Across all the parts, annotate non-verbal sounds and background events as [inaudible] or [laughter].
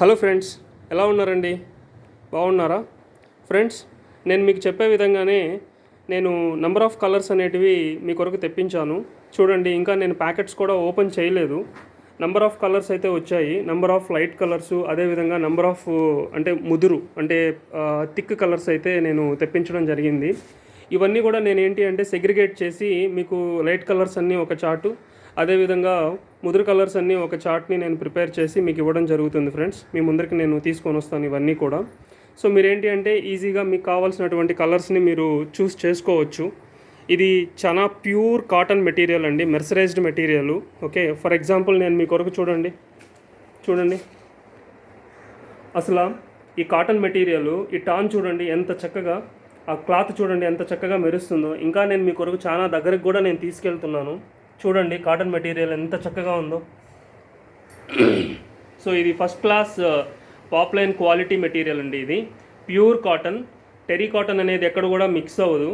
Hello friends ఎలా ఉన్నారండి? బాగున్నారా? ఫ్రెండ్స్ నేను మీకు చెప్పే విధంగానే నేను నంబర్ ఆఫ్ కలర్స్ అనేటివి మీ కొరకు తెప్పించాను. చూడండి ఇంకా నేను ప్యాకెట్స్ కూడా ఓపెన్ చేయలేదు. నంబర్ ఆఫ్ కలర్స్ అయితే వచ్చాయి. నంబర్ ఆఫ్ లైట్ కలర్స్ అదేవిధంగా నంబర్ ఆఫ్ అంటే ముదురు అంటే థిక్ కలర్స్ అయితే నేను తెప్పించడం జరిగింది. ఇవన్నీ కూడా నేను ఏంటి అంటే సెగ్రిగేట్ చేసి మీకు లైట్ కలర్స్ అన్నీ ఒక చాటు అదేవిధంగా ముదురు కలర్స్ అన్నీ ఒక చార్ట్ని నేను ప్రిపేర్ చేసి మీకు ఇవ్వడం జరుగుతుంది ఫ్రెండ్స్. మీ ముందరికి నేను తీసుకొని వస్తాను ఇవన్నీ కూడా. సో మీరేంటి అంటే ఈజీగా మీకు కావాల్సినటువంటి కలర్స్ని మీరు చూస్ చేసుకోవచ్చు. ఇది చాలా ప్యూర్ కాటన్ మెటీరియల్ అండి mercerised material. Okay for example నేను మీ కొరకు చూడండి. చూడండి. అసలు ఈ కాటన్ మెటీరియల్ ఈ టాన్ చూడండి ఎంత చక్కగా ఆ క్లాత్ చూడండి ఎంత చక్కగా మెరుస్తుందో. ఇంకా నేను మీ కొరకు చాలా దగ్గరకు కూడా నేను తీసుకెళ్తున్నాను. చూడండి కాటన్ మెటీరియల్ ఎంత చక్కగా ఉందో. [coughs] సో ఇది first class poplin quality material అండి ఇది. ప్యూర్ కాటన్ టెరీ కాటన్ అనేది ఎక్కడ కూడా మిక్స్ అవ్వదు.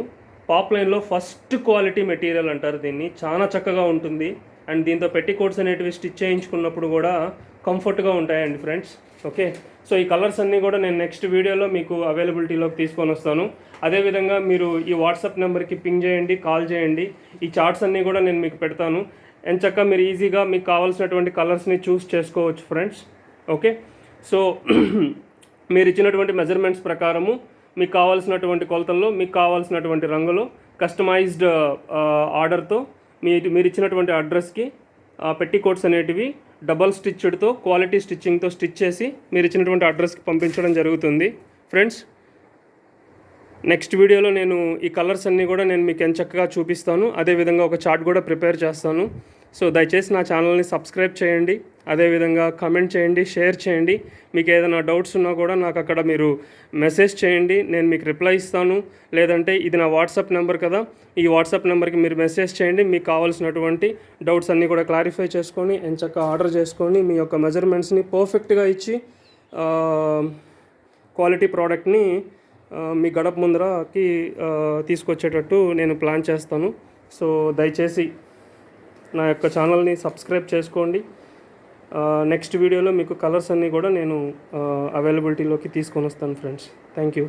పాప్లైన్లో ఫస్ట్ క్వాలిటీ మెటీరియల్ అంటారు దీన్ని. చాలా చక్కగా ఉంటుంది. అండ్ దీంతో పెట్టి కోట్స్ అనేటివి స్టిచ్ చేయించుకున్నప్పుడు కూడా కంఫర్ట్గా ఉంటాయండి ఫ్రెండ్స్ ఓకే సో ఈ కలర్స్ అన్నీ కూడా నేను నెక్స్ట్ వీడియోలో మీకు అవైలబిలిటీలోకి తీసుకొని వస్తాను. అదేవిధంగా మీరు ఈ వాట్సాప్ నెంబర్కి పింగ్ చేయండి కాల్ చేయండి. ఈ చార్ట్స్ అన్నీ కూడా నేను మీకు పెడతాను. ఎంచక్క మీరు ఈజీగా మీకు కావాల్సినటువంటి కలర్స్ని చూస్ చేసుకోవచ్చు ఫ్రెండ్స్ ఓకే సో మీరు ఇచ్చినటువంటి మెజర్మెంట్స్ ప్రకారము మీకు కావాల్సినటువంటి కొలతల్లో మీకు కావాల్సినటువంటి రంగులో కస్టమైజ్డ్ ఆర్డర్తో uh, మీ మీరు ఇచ్చినటువంటి అడ్రస్కి పెట్టి కోట్స్ అనేటివి డబల్ స్టిచ్డ్తో క్వాలిటీ స్టిచ్చింగ్తో స్టిచ్ చేసి మీరు ఇచ్చినటువంటి అడ్రస్కి పంపించడం జరుగుతుంది. ఫ్రెండ్స్ నెక్స్ట్ వీడియోలో నేను ఈ కలర్స్ అన్నీ కూడా నేను మీకు ఎంచక్కగా చూపిస్తాను. అదేవిధంగా ఒక చార్ట్ కూడా ప్రిపేర్ చేస్తాను. సో దయచేసి నా ఛానల్ని సబ్స్క్రైబ్ చేయండి. అదేవిధంగా కమెంట్ చేయండి షేర్ చేయండి. మీకు ఏదైనా డౌట్స్ ఉన్నా కూడా నాకు అక్కడ మీరు మెసేజ్ చేయండి. నేను మీకు రిప్లై ఇస్తాను. లేదంటే ఇది నా వాట్సాప్ నెంబర్ కదా ఈ వాట్సాప్ నెంబర్కి మీరు మెసేజ్ చేయండి. మీకు కావాల్సినటువంటి డౌట్స్ అన్నీ కూడా క్లారిఫై చేసుకొని ఎంచక్క ఆర్డర్ చేసుకొని మీ యొక్క మెజర్మెంట్స్ని పర్ఫెక్ట్గా ఇచ్చి క్వాలిటీ ప్రోడక్ట్ని మీ గడప ముందరకి తీసుకొచ్చేటట్టు నేను ప్లాన్ చేస్తాను. సో దయచేసి నా యొక్క ఛానల్ని సబ్స్క్రైబ్ చేసుకోండి. నెక్స్ట్ వీడియోలో మీకు కలర్స్ అన్నీ కూడా నేను అవైలబిలిటీలోకి తీసుకొని వస్తాను ఫ్రెండ్స్ థ్యాంక్ యూ